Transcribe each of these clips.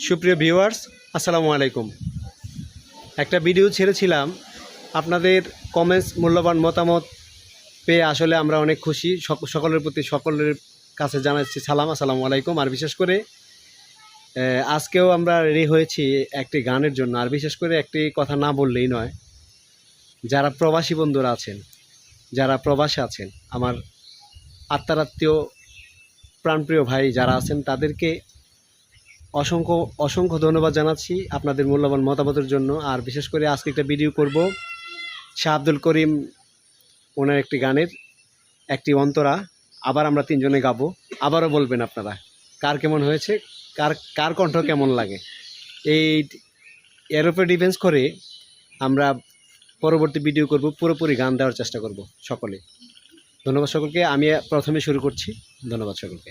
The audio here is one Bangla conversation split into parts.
সুপ্রিয় ভিউয়ার্স, আসসালামু আলাইকুম। একটা ভিডিও ছেড়েছিলাম। আপনাদের কমেন্টস মূল্যবান মতামত পেয়ে আসলে আমরা অনেক খুশি। সক- সকলের প্রতি সকলের কাছে জানাচ্ছি সালাম, আসসালামু আলাইকুম। আর বিশেষ করে আজকেও আমরা রেডি হয়েছি একটি গানের জন্য। আর বিশেষ করে একটি কথা না বললেই নয়, যারা প্রবাসী বন্ধুরা আছেন, যারা প্রবাসে আছেন, আমার আত্মারাত্মীয় প্রাণপ্রিয় ভাই যারা আছেন, তাদেরকে অসংখ্য অসংখ্য ধন্যবাদ জানাচ্ছি আপনাদের মূল্যবান মতামতের জন্য। আর বিশেষ করে আজকে একটা ভিডিও করব শাহ আব্দুল করিম ওনার একটি গানের একটি অন্তরা। আবার আমরা তিনজনে গাবো। আবারও বলবেন আপনারা, কার কেমন হয়েছে, কার কার কণ্ঠ কেমন লাগে? এই এর উপরে ডিফেন্স করে আমরা পরবর্তী ভিডিও করব, পুরোপুরি গান দেওয়ার চেষ্টা করব সকলে। ধন্যবাদ সকলকে, আমি প্রথমে শুরু করছি। ধন্যবাদ সকলকে।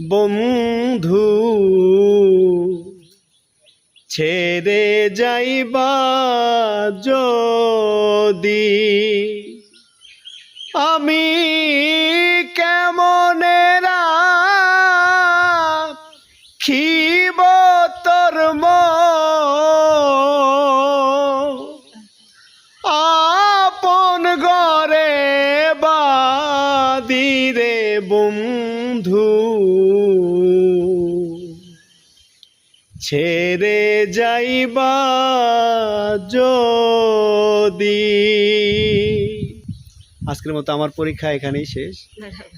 বন্ধু ছেড়ে যাইবা যদি আমি কেমনেরা খিব তোর আপন ঘরে বাদিরে বন্ধু ছেড়ে যাইবা যদি। আজকের মতো আমার পরীক্ষা এখানেই শেষ।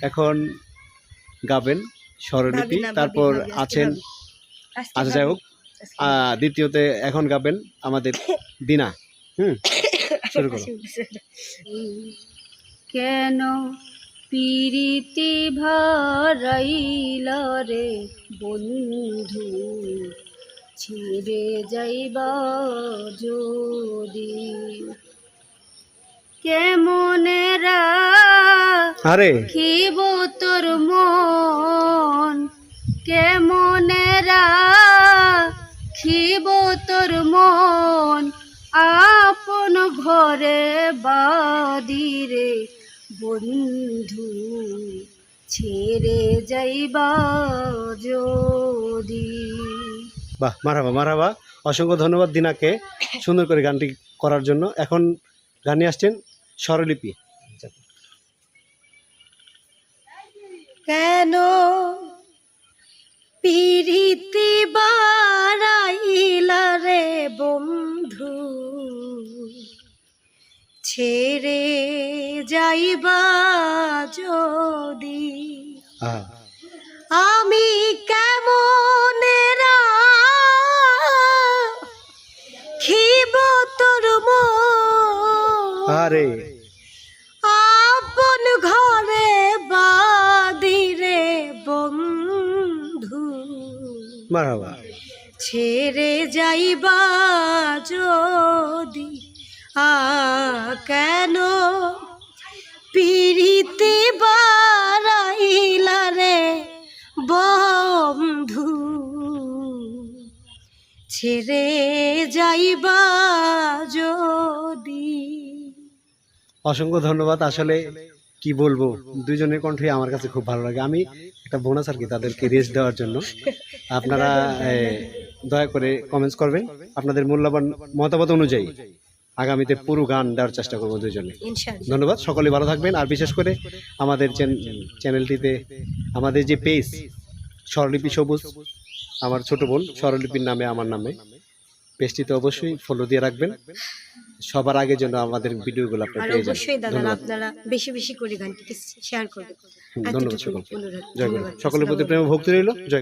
এখন গাবেন স্বরলিপি তারপর আছেন আচ্ছা যাই হোক দ্বিতীয়তে এখন গাবেন আমাদের দিনা। হুম শুরু করো। কেন পিরিতি ভরাইলা রে বন্ধু ছিড়ে যাইবা যদি। কেমনেরা আরে। খিব তোর মন? কেমনেরা খিব তোর মন? আপন ঘরে বাদিরে বন্ধু ছেড়ে যাইবা যদি। বাহ মারাবা মারাবা। অসংখ্য ধন্যবাদ দিনাকে সুন্দর করে গানটি করার জন্য। এখন গানে আসছেন স্বরলিপি। কেন পিরিতি বারাইলা রে বন্ধু? ছেড়ে যাইবা যদি? আমি কেমন খিব তোর আরে। আপন ঘরে বাদিরে বন্ধু। মারাবা। ছেড়ে যাইবা যদি। আ কেন পিরিতি বারাইলা রে বন্ধু। ছেড়ে যাইবা যদি। অসংখ্য ধন্যবাদ। আসলে কি বলব দুজনের কণ্ঠই আমার কাছে খুব ভালো লাগে। আমি একটা বোনাস আর কি তাদেরকে রেস্ট দেওয়ার জন্য। আপনারা দয়া করে কমেন্টস করবেন। আপনাদের মূল্যবান মতামত অনুযায়ী। আগামীতে পুরো গান দেওয়ার চেষ্টা করব দুজনে। ধন্যবাদ সকলে ভালো থাকবেন। আর বিশেষ করে আমাদের চ্যান- চ্যানেলটিতে আমাদের যে পেজ স্বরলিপি সবুজ আমার ছোট বোন স্বরলিপির নামে আমার নামে পেজটিতে অবশ্যই ফলো দিয়ে রাখবেন। সবার আগে যেন আমাদের ভিডিওগুলো আপনি আর পেয়ে যান। অবশ্যই দাদা ধন্যবাদ। আপনারা বেশি বেশি করে গানটিকে শেয়ার করবেন। ধন্যবাদ সকলকে। জয় সকলের প্রতি প্রেম ভক্তি রইল। জয়